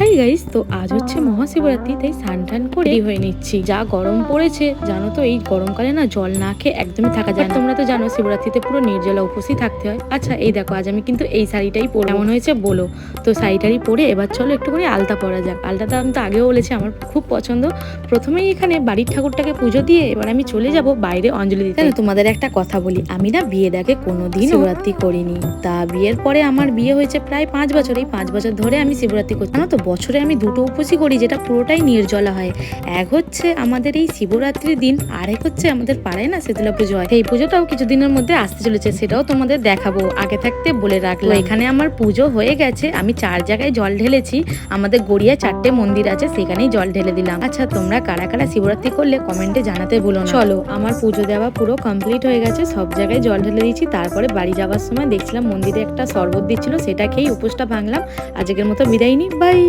Hi guys তো আজ হচ্ছে মহাশিবরাত্রি তাই স্নান টান করে হয়ে নিচ্ছি। যা গরম পড়েছে জানো তো এই গরমকালে না জল না খেয়ে একদমই থাকা যায় তোমরা তো জানো শিবরাত্রিতে পুরো নির্জলা উপসী থাকতে হয়। আচ্ছা এই দেখো আজ আমি কিন্তু এই শাড়িটাই পরে এমন হয়েছে বলো? তো শাড়িটারি পরে এবার চলো একটু করে আলতা পরা যাক। আলতাটা আমি তো আগেও বলেছি আমার খুব পছন্দ। প্রথমেই এখানে বাড়ির ঠাকুরটাকে পুজো দিয়ে এবার আমি চলে যাব বাইরে অঞ্জলি দিতে। তোমাদের একটা কথা বলি আমি না বিয়ের আগে কোনোদিন শিবরাত্রি করিনি। তা বিয়ের পরে আমার বিয়ে হয়েছে প্রায় পাঁচ বছর। এই পাঁচ বছর ধরে আমি শিবরাত্রি করছি। জানো তো বছরে আমি দুটো উপসী করি, যেটা পুরোটাই নির্জলা হয়। এক হচ্ছে আমাদের এই শিবরাত্রির দিন, আরেক হচ্ছে আমাদের পাড়ায় না শীতলা পুজো হয়। এই পুজোটাও কিছুদিনের মধ্যে আসতে চলেছে, সেটাও তোমাদের দেখাবো। আগে থাকতে বলে রাখলাম। এখানে আমার পুজো হয়ে গেছে, আমি চার জায়গায় জল ঢেলেছি। আমাদের গড়িয়া চারটে মন্দির আছে, সেখানেই জল ঢেলে দিলাম। আচ্ছা তোমরা কারা কারা শিবরাত্রি করলে কমেন্টে জানাতে না। চলো, আমার পুজো দেওয়া পুরো কমপ্লিট হয়ে গেছে, সব জায়গায় জল ঢেলে দিয়েছি। তারপরে বাড়ি যাওয়ার সময় দেখছিলাম মন্দিরে একটা শরবত দিচ্ছিল, সেটা খেয়েই উপোসটা ভাঙলাম। আজকের মতো বিদায় নি বাই